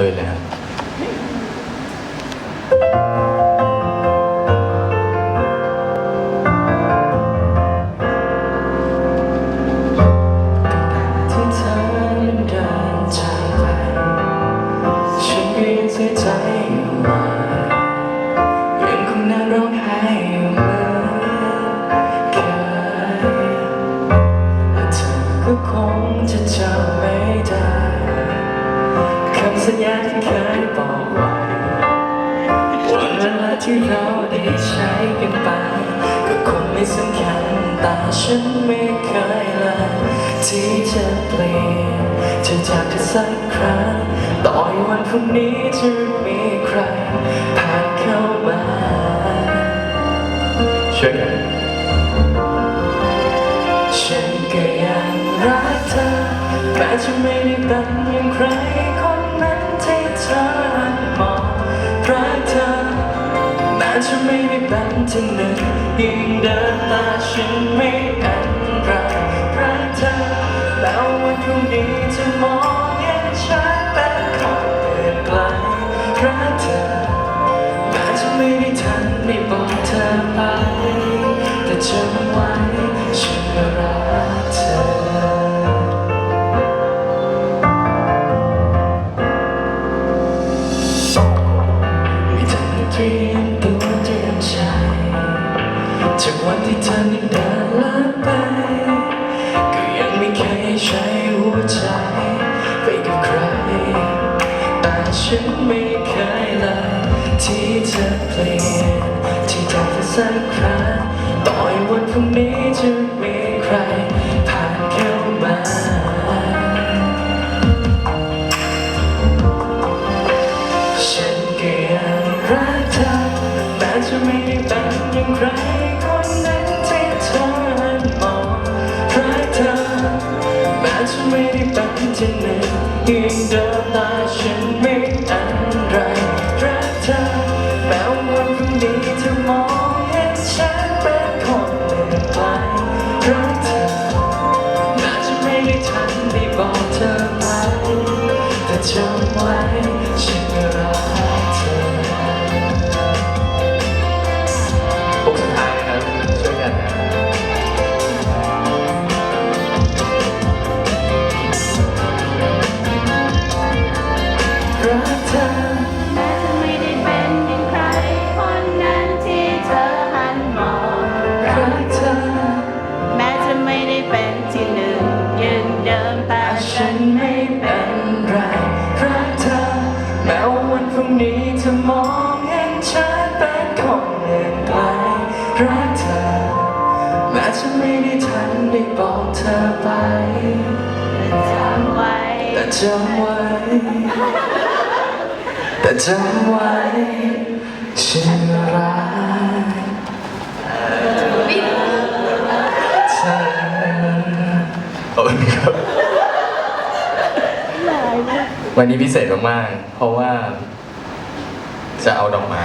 เลยเลยครับที่เธอนั้นเดินจากไปฉันก็ยังเสียใจอยยังคงนั่งร้องไห้อยู่เหมือนเคยและเธอก็คงจะจำ สัญญาที่เคยบอกไว้วันเวลาที่เราได้ใช้กันไป ก็คงไม่สำคัญแต่ฉันไม่เคยเลยที่จะเปลี่ยนจะจากเธอสักครั้งต่อให้วันพรุ่งนี้จะมีใครผ่านเข้ามาช่วยกันฉันก็ยังรักเธอแม้จะไม่ได้เป็นอย่างใคร ที่หนึ่งยิ่งเดินตาฉันไม่อันตรายรักเธอแล้ววันพรุ่งนี้จะมองเห็นฉันเป็นคนเปลี่ยนไกลรักเธอแม้จะไม่ได้ทันได้บอกเธอไปแต่จำไว้ฉันก็รักเธอไม่ทั นไม่เคยเลยที่จะเปลี่ยนที่จะเธอสักครั้งต่อให้วันพรุ่งนี้จะมีใครผ่านเข้ามาฉันก็ยังรักเธอแม้จะไม่ได้เป็นอย่างใครคนนั้นที่เธอมองรักเธอแม้จะไม่ได้เป็นที่หนึ่งยิ่งเดินตาฉัน นพรุ่งนี้จะมองเห็นฉันเป็นคนเดินไกลรักเธอ แม้จะไม่ได้ทันได้บอกเธอไป จำไว้แต่จำไว้ แต่จำไว้ฉันรักเธอขอบคุณครับ วันนี้พิเศษมากๆ เพราะว่า จะเอาดอกไม้